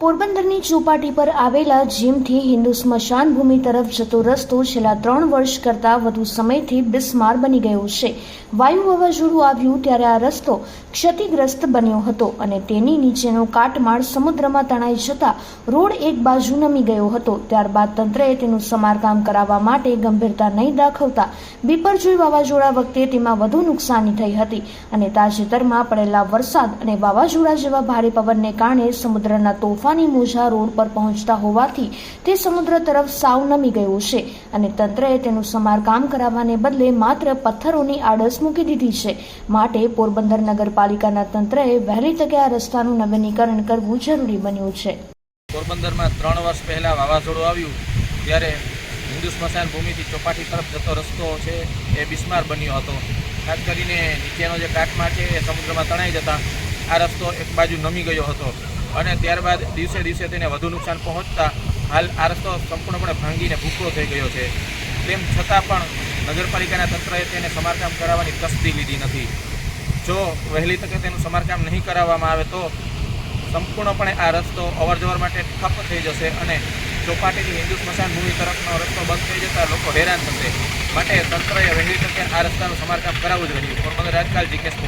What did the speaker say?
પોરબંદરની ચોપાટી પર આવેલા જીમથી હિન્દુ સ્મશાન ભૂમિ તરફ જતો રસ્તો છેલ્લા ત્રણ વર્ષ કરતાં વધુ સમયથી બિસ્માર બની ગયો છે. વાયુ વાવાઝોડું આવ્યું ત્યારે આ રસ્તો ક્ષતિગ્રસ્ત બન્યો હતો અને તેની નીચેનો કાટમાળ સમુદ્રમાં તણાઈ જતા રોડ એક બાજુ નમી ગયો હતો. ત્યારબાદ તંત્રએ તેનું સમારકામ કરાવવા માટે ગંભીરતા નહીં દાખવતા બિપરજોય વાવાઝોડા વખતે તેમાં વધુ નુકસાની થઈ હતી અને તાજેતરમાં પડેલા વરસાદ અને વાવાઝોડા જેવા ભારે પવનને કારણે સમુદ્રના તોફાની મોજા રોડ પર પહોંચતા હોવાથી તે સમુદ્ર તરફ સાવ નમી ગયો છે અને તંત્રએ તેનું સમારકામ કરાવવાને બદલે માત્ર પથ્થરોની આડસ મૂકી દીધી છે. માટે પોરબંદર નગરપાલિકાના તંત્રએ વહેલી તકે આ રસ્તાનું નવીનીકરણ કરવું જરૂરી બન્યું છે. પોરબંદરમાં ત્રણ વર્ષ પહેલાં વાવાઝોડું આવ્યું, ત્યારે હિન્દુ સ્મશાન ભૂમિથી ચોપાટી તરફ જતો રસ્તો છે એ બિસ્માર બન્યો હતો. ખાસ કરીને નીચેનો જે કાટમાં છે એ સમુદ્રમાં તણાઈ જતા આ રસ્તો એક બાજુ નમી ગયો હતો. અને ત્યારબાદ દિવસે દિવસે તેને વધુ નુકસાન પહોંચતા હાલ આ રસ્તો સંપૂર્ણપણે ભાંગીને ભૂખરો થઈ ગયો છે. તેમ છતાં પણ નગરપાલિકાના તંત્રએ તેને સમારકામ કરાવવાની તસ્દી લીધી નથી. જો વહેલી તકે તેનું સમારકામ નહીં કરાવવામાં આવે તો સંપૂર્ણપણે આ રસ્તો અવરજવર માટે ઠપ થઈ જશે અને ચોપાટીથી હિન્દુ સ્મશાન ભૂમિ તરફનો રસ્તો બંધ થઈ જતાં લોકો હેરાન થશે. માટે તંત્રએ વહેલી તકે આ રસ્તાનું સમારકામ કરાવવું જ રહ્યું. પોરબંદર રાજકાલ જીકેશ